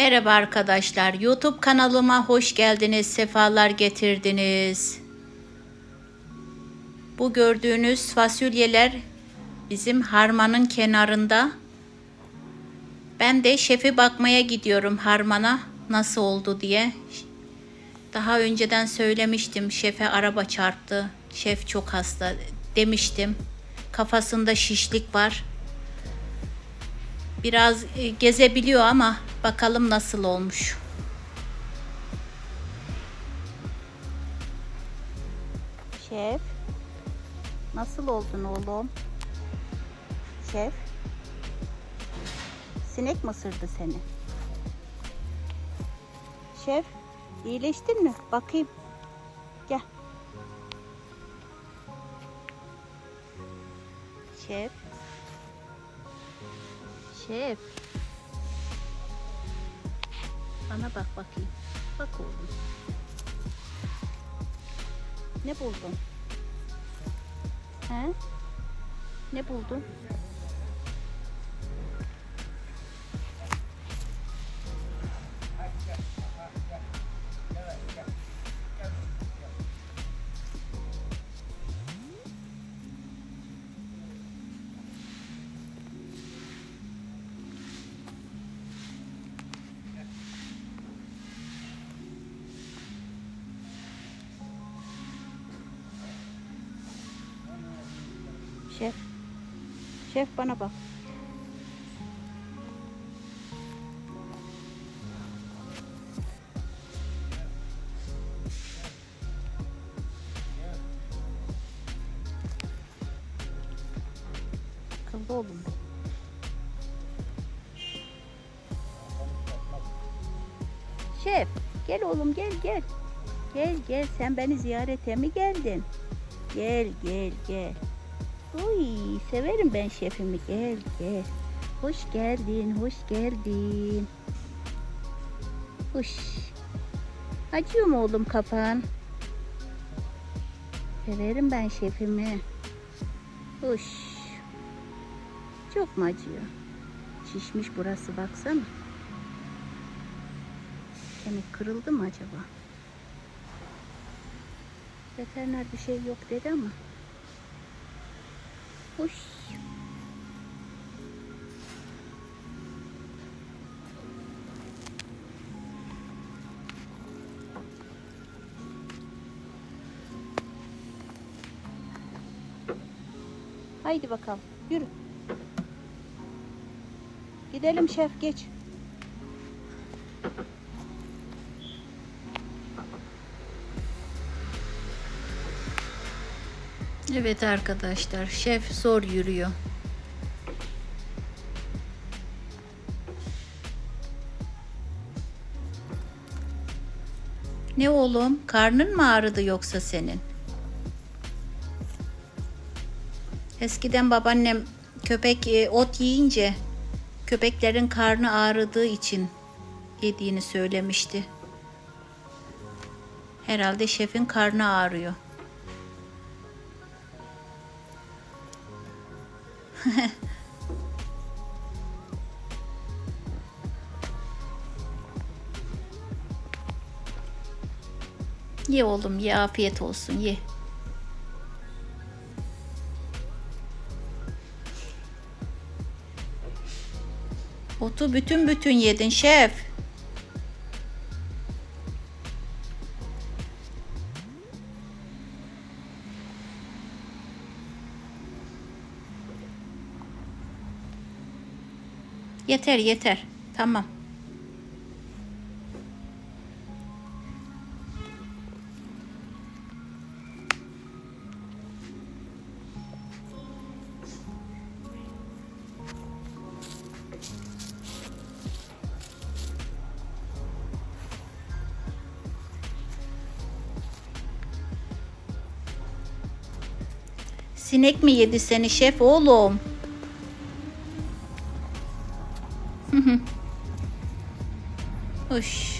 Merhaba arkadaşlar. YouTube kanalıma hoş geldiniz. Sefalar getirdiniz. Bu gördüğünüz fasulyeler bizim harmanın kenarında. Ben de şefi bakmaya gidiyorum harmana nasıl oldu diye. Daha önceden söylemiştim şefe araba çarptı. Şef çok hasta demiştim. Kafasında şişlik var. Biraz e, gezebiliyor ama bakalım nasıl olmuş. Şef, nasıl oldun oğlum? Şef, sinek mi ısırdı seni? Şef, iyileştin mi? Bakayım. Gel. Şef. Şef. Bana bak bakayım. Bak oğlum. Ne buldun? He? Ne buldun? Şef. Şef bana bak. Akıllı olun. Şef, gel oğlum gel gel. Gel gel sen beni ziyarete mi geldin? Gel gel gel. Uy, severim ben şefimi. Gel gel. Hoş geldin, hoş geldin. Hoş. Acıyor mu oğlum kafan? Severim ben şefimi. Hoş. Çok mu acıyor? Şişmiş burası baksana. Kemik kırıldı mı acaba? Veteriner bir şey yok dedi ama. Hoş. Haydi bakalım yürü. Gidelim şef geç. Evet arkadaşlar şef zor yürüyor. Ne oğlum karnın mı ağrıdı yoksa senin? Eskiden babaannem köpek e, ot yiyince köpeklerin karnı ağrıdığı için yediğini söylemişti. Herhalde şefin karnı ağrıyor. Ye oğlum ye afiyet olsun ye. Otu bütün bütün yedin şef. Yeter yeter. Tamam. Sinek mi yedi seni şef oğlum? Uş.